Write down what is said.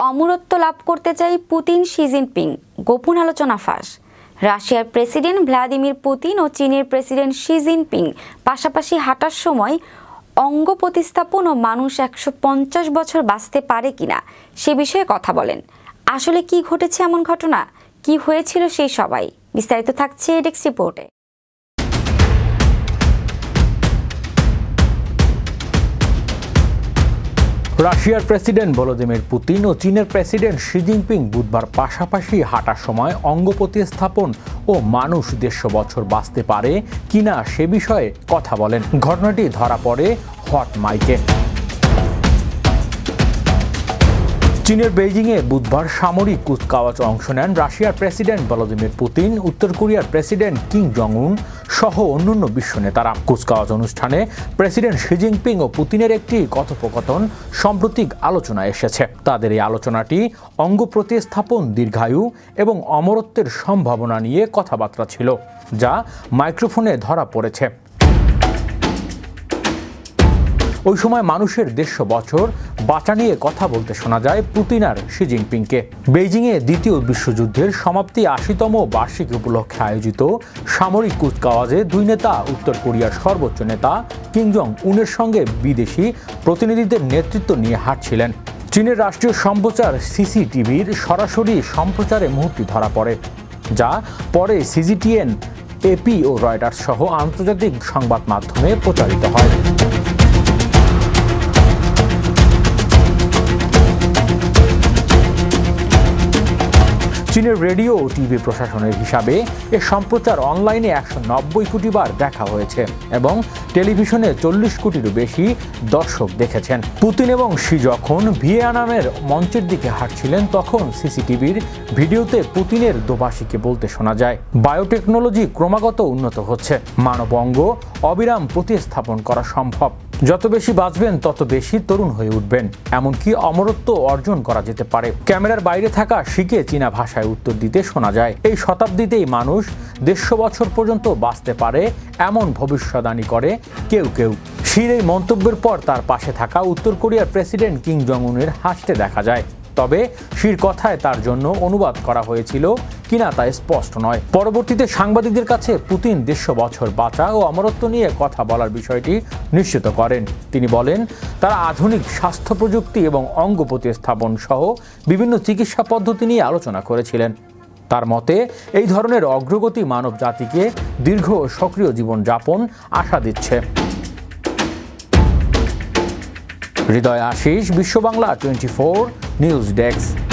অমরত্ব লাভ করতে চাই Putin, Xi Jinping. গোপন আলোচনা ফাঁস। রাশিয়ার প্রেসিডেন্ট ভ্লাদিমির পুতিন ও চীনের প্রেসিডেন্ট শি জিনপিং পাশাপাশি হাঁটার সময় অঙ্গ প্রতিস্থাপন ও মানুষ একশো পঞ্চাশ বছর বাঁচতে পারে কিনা সে বিষয়ে কথা বলেন। আসলে কি ঘটেছে এমন ঘটনা? কি হয়েছিল সেই সবাই? বিস্তারিত থাকছে ডেক্স রিপোর্টে। রাশিয়ার প্রেসিডেন্ট ভলোদিমির পুতিন ও চীনের প্রেসিডেন্ট শি জিনপিং বুধবার পাশাপাশি হাঁটার সময় অঙ্গ প্রতিস্থাপন ও মানুষ দেড়শো বছর বাঁচতে পারে কিনা সে বিষয়ে কথা বলেন। ঘটনাটি ধরা পড়ে হট মাইকে। চীনের বেইজিংয়ে বুধবার সামরিক কুচকাওয়াজে অংশ নেন রাশিয়ার প্রেসিডেন্ট ভলোদিমির পুতিন, উত্তর কোরিয়ার প্রেসিডেন্ট কিং জং উন সহ অন্যান্য বিশ্ব নেতারা। কুচকাওয়াজ অনুষ্ঠানে প্রেসিডেন্ট শি জিনপিং ও পুতিনের একটি কথোপকথন সাম্প্রতিক আলোচনায় এসেছে। তাদের এই আলোচনাটি অঙ্গ প্রতিস্থাপন, দীর্ঘায়ু এবং অমরত্বের সম্ভাবনা নিয়ে কথাবার্তা ছিল, যা মাইক্রোফোনে ধরা পড়েছে। ওই সময় মানুষের দেড়শো বছর বাঁচা নিয়ে কথা বলতে শোনা যায় পুতিন আর শি জিনপিংকে। বেইজিংয়ে দ্বিতীয় বিশ্বযুদ্ধের সমাপ্তি আশিতম বার্ষিকী উপলক্ষে আয়োজিত সামরিক কুচকাওয়াজে দুই নেতা, উত্তর কোরিয়ার সর্বোচ্চ নেতা কিং জং উনের সঙ্গে বিদেশি প্রতিনিধিদের নেতৃত্ব নিয়ে হাঁটছিলেন। চীনের রাষ্ট্রীয় সম্প্রচার সিসিটিভির সরাসরি সম্প্রচারে মুহূর্তটি ধরা পড়ে, যা পরে সিজিটিএন এপি ও রয়টার্স সহ আন্তর্জাতিক সংবাদ মাধ্যমে প্রচারিত হয়। চীনের রেডিও ও টিভি প্রশাসনের হিসাবে এ সম্প্রচার অনলাইনে একশো নব্বই কোটি বার দেখা হয়েছে এবং টেলিভিশনে চল্লিশ কোটিরও বেশি দর্শক দেখেছেন। পুতিন এবং শি যখন ভিয়েনামের মঞ্চের দিকে হাঁটছিলেন, তখন সিসিটিভির ভিডিওতে পুতিনের দোভাষীকে বলতে শোনা যায়, বায়োটেকনোলজি ক্রমাগত উন্নত হচ্ছে। মানব অঙ্গ অবিরাম প্রতিস্থাপন করা সম্ভব। যত বেশি বাঁচবেন, তত বেশি তরুণ হয়ে উঠবেন। এমনকি অমরত্ব অর্জন করা যেতে পারে। ক্যামেরার বাইরে থাকা শিখে চীনা ভাষায় উত্তর দিতে শোনা যায়। এই শতাব্দীতেই মানুষ দেড়শো বছর পর্যন্ত বাঁচতে পারে, এমন ভবিষ্যদ্বাণী করে কেউ কেউ। শির এই মন্তব্যের পর তার পাশে থাকা উত্তর কোরিয়ার প্রেসিডেন্ট কিং জং উনের হাসতে দেখা যায়। তবে শির কথায় তার জন্য অনুবাদ করা হয়েছিল কিনা তা স্পষ্ট নয়। পরবর্তীতে সাংবাদিকদের কাছে পুতিন দেড়শো বছর বাঁচা ও অমরত্ব নিয়ে কথা বলার বিষয়টি নিশ্চিত করেন। তিনি বলেন, তারা আধুনিক স্বাস্থ্য প্রযুক্তি এবং অঙ্গ প্রতিস্থাপন সহ বিভিন্ন চিকিৎসা পদ্ধতি নিয়ে আলোচনা করেছিলেন। তার মতে, এই ধরনের অগ্রগতি মানব জাতিকে দীর্ঘ সক্রিয় জীবনযাপন আশা দিচ্ছে। Hriday Ashis Bishwa Bangla twenty four news desk.